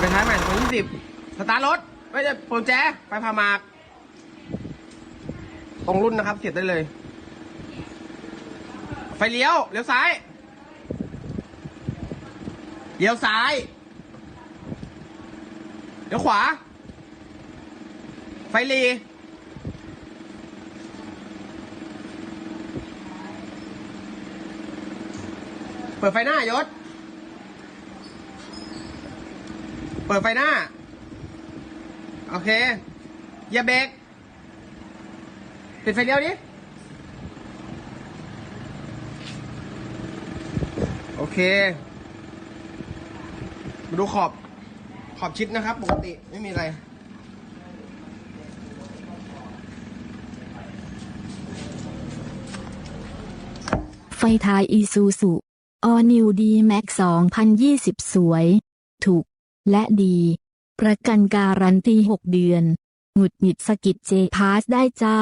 ไปท้ายใหม่2020สตาร์ทรถไม่ใช่โปรแจไปพามากตรงรุ่นนะครับเสียบได้เลย ไฟเลี้ยวเลี้ยวซ้าย เลี้ยวซ้าย เลี้ยวขวา ไฟรีเปิดไฟหน้ายศ เปิดไฟหน้า โอเค อย่าเบรกปิดไฟเลี้ยวดิโอเค มาดูขอบ ขอบชิดนะครับ ปกติไม่มีอะไร ไฟท้ายอีซูซูออนิวดีแม็ก2020 สวย ถูก และดี ประกันการันตี 6 เดือน หงุดหงิดสกิดเจพาสได้จ้า